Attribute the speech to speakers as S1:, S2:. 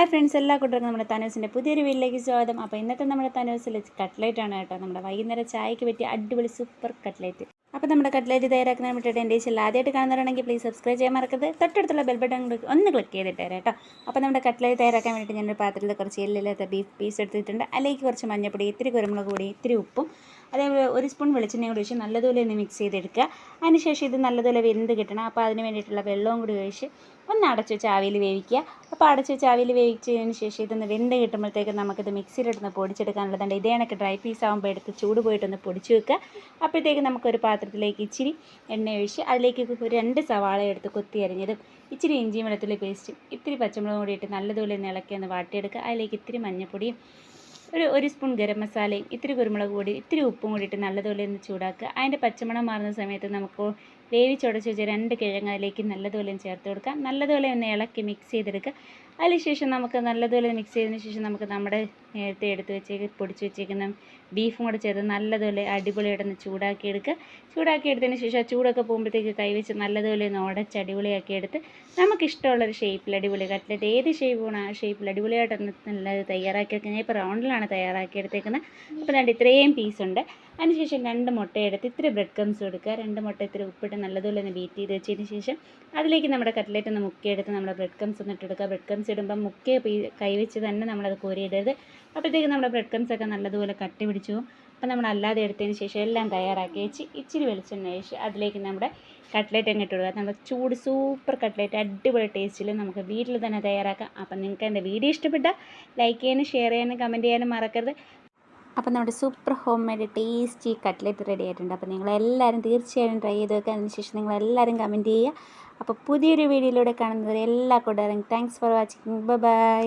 S1: Hi friends എല്ലാ കൂട്ടർക്കും നമ്മുടെ തനൂസിന്റെ പുതിയൊരു വീട്ടിലേക്ക് സ്വാഗതം. അപ്പോൾ ഇന്നത്തെ നമ്മുടെ തനൂസിൽ കട്ട്ലേറ്റ് ആണ് കേട്ടോ. നമ്മുടെ വൈകുന്നേരം ചായക്ക് പറ്റിയ അടിപൊളി സൂപ്പർ കട്ട്ലേറ്റ് അപ്പോൾ നമ്മുടെ കട്ട്ലേറ്റ് തയ്യാറാക്കുന്ന വേണ്ടിയിട്ട് എന്റെ ചാനൽ ആദ്യമായിട്ട് കാണുന്നവരാണെങ്കിൽ പ്ലീസ് സബ്സ്ക്രൈബ് ചെയ്യാൻ മറക്കരുത്. തൊട്ടടുത്തുള്ള ബെൽ ബട്ടൺ ഒന്ന് ക്ലിക്ക് ചെയ്തിട്ട് തരാം കേട്ടോ. അപ്പോൾ നമ്മുടെ കട്ട്ലേറ്റ് തയ്യാറാക്കാൻ വേണ്ടിയിട്ട് ഞാനൊരു പാത്രത്തിൽ കുറച്ച് എല്ലില്ലാത്ത ബീഫ് പീസ് എടുത്തിട്ടുണ്ട്. അതിലേക്ക് കുറച്ച് മഞ്ഞപ്പൊടി ഇത്തിരി കുരുമുളക് പൊടി ഇത്തിരി ഉപ്പും അതേപോലെ ഒരു സ്പൂൺ വെളിച്ചെണ്ണയും കൂടി ഒഴിച്ച് നല്ലതുപോലെ ഒന്ന് മിക്സ് ചെയ്തെടുക്കുക. അതിനുശേഷം ഇത് നല്ലതുപോലെ വെന്ത് കിട്ടണം. അപ്പോൾ അതിന് വേണ്ടിയിട്ടുള്ള വെള്ളവും കൂടി ഒഴിച്ച് ഒന്ന് അടച്ചു വെച്ച് ആവിയിൽ വേവിക്കുക. അപ്പോൾ അടച്ചു വെച്ച് ആവിയിൽ വേവിച്ചതിന് ശേഷം ഇതൊന്ന് വെന്ത് കിട്ടുമ്പോഴത്തേക്ക് നമുക്കിത് മിക്സിയിലിട്ടൊന്ന് പൊടിച്ചെടുക്കാനുള്ളതുണ്ട് ഇതേ കണക്ക് ഡ്രൈ പീസ് ആകുമ്പോൾ എടുത്ത് ചൂട് പോയിട്ടൊന്ന് പൊടിച്ച് വെക്കുക. അപ്പോഴത്തേക്ക് നമുക്കൊരു പാത്രത്തിലേക്ക് ഇച്ചിരി എണ്ണ ഒഴിച്ച് അതിലേക്ക് ഒരു രണ്ട് സവാള എടുത്ത് കൊത്തി അരിഞ്ഞതും ഇച്ചിരി ഇഞ്ചിയും വെളുത്തുള്ളി പേസ്റ്റും ഇത്തിരി പച്ചമുളകും കൂടി ഇട്ട് നല്ലതുപോലെ ഒന്ന് ഇളക്കി ഒന്ന് വാട്ടിയെടുക്കുക. അതിലേക്ക് ഇത്തിരി മഞ്ഞൾപ്പൊടിയും ഒരു ഒരു സ്പൂൺ ഗരം മസാലയും ഇത്തിരി കുരുമുളക് പൊടി ഇത്തിരി ഉപ്പും കൂടിയിട്ട് നല്ലതുപോലെ ഒന്ന് ചൂടാക്കുക. അതിന്റെ പച്ചമണം മാറുന്ന സമയത്ത് നമുക്ക് വേവിച്ചുടച്ച് വെച്ച രണ്ട് കിഴങ്ങ് അതിലേക്ക് നല്ലതുപോലെ ചേർത്ത് കൊടുക്കുക. നല്ലതുപോലെ ഒന്ന് ഇളക്കി മിക്സ് ചെയ്തെടുക്കുക. അതിനുശേഷം നമുക്ക് നല്ലതുപോലെ മിക്സ് ചെയ്തതിന് ശേഷം നമുക്ക് നമ്മുടെ നേരത്തെ എടുത്ത് വെച്ചേക്ക് പൊടിച്ച് വെച്ചേക്കുന്ന ബീഫും കൂടെ ചേർത്ത് നല്ലതുപോലെ അടിപൊളിയായിട്ട് ഒന്ന് ചൂടാക്കി എടുക്കുക. ചൂടാക്കി എടുത്തതിന് ശേഷം ആ ചൂടൊക്കെ പോകുമ്പോഴത്തേക്ക് കൈവച്ച് നല്ലതുപോലെ ഒന്ന് ഉടച്ച് അടിപൊളിയാക്കി എടുത്ത് നമുക്കിഷ്ടമുള്ളൊരു ഷേപ്പിൽ അടിപൊളി കട്ട്ലറ്റ് ഏത് ഷേപ്പാണ് ആ ഷേപ്പിൽ അടിപൊളിയായിട്ടൊന്ന് നല്ലത് തയ്യാറാക്കി ഞാൻ ഇപ്പോൾ റൗണ്ടിലാണ് തയ്യാറാക്കി എടുത്തേക്കുന്നത്. അപ്പോൾ രണ്ട് ഇത്രയും പീസുണ്ട് അതിനുശേഷം രണ്ട് മുട്ട എടുത്ത് ഇത്തിരി ബ്രെഡ് ക്രംസ് കൊടുക്കുക. രണ്ട് മുട്ട ഇത്തിരി ഉപ്പിട്ട് നല്ലതുപോലെ ഒന്ന് ബീറ്റ് ചെയ്ത് വെച്ചതിന് ശേഷം അതിലേക്ക് നമ്മുടെ കട്ട്ലേറ്റ് ഒന്ന് മുക്കിയെടുത്ത് നമ്മുടെ ബ്രെഡ് ക്രംസ് ഒന്ന് ഇട്ടെടുക്കുക ബ്രെഡ് ക്രംസ് ഇടുമ്പോൾ മുക്കിയ കൈവച്ച് തന്നെ നമ്മളത് കോരിയിടരുത്. അപ്പോഴത്തേക്ക് നമ്മുടെ ബ്രെഡ് ക്രംസ് ഒക്കെ നല്ലതുപോലെ കട്ടി പിടിച്ചു പോകും. അപ്പോൾ നമ്മൾ അല്ലാതെ എടുത്തതിന് ശേഷം എല്ലാം തയ്യാറാക്കി വെച്ച് ഇച്ചിരി വെളിച്ചെണ്ണ ഒഴിച്ച് അതിലേക്ക് നമ്മുടെ കട്ട്ലേറ്റ് അങ്ങ് ഇട്ട് കൊടുക്കുക. നമ്മുടെ ചൂട് സൂപ്പർ കട്ട്ലേറ്റ് അടിപൊളി ടേസ്റ്റിൽ നമുക്ക് വീട്ടിൽ തന്നെ തയ്യാറാക്കാം. അപ്പം നിങ്ങൾക്ക് എന്റെ വീഡിയോ ഇഷ്ടപ്പെട്ടാൽ ലൈക്ക് ചെയ്യാനും ഷെയർ ചെയ്യാനും കമന്റ് ചെയ്യാനും മറക്കരുത്. അപ്പോൾ നമ്മുടെ super home made tasty cutlet ready ആയിട്ടുണ്ട്. അപ്പോൾ നിങ്ങളെല്ലാവരും തീർച്ചയായും ട്രൈ ചെയ്ത് വെക്കുക അതിനുശേഷം നിങ്ങളെല്ലാവരും കമന്റ് ചെയ്യുക. അപ്പോൾ പുതിയൊരു വീഡിയോയിലൂടെ കാണുന്നത് എല്ലാ കൂട്ടുകാരും താങ്ക്സ് ഫോർ വാച്ചിങ് ബൈ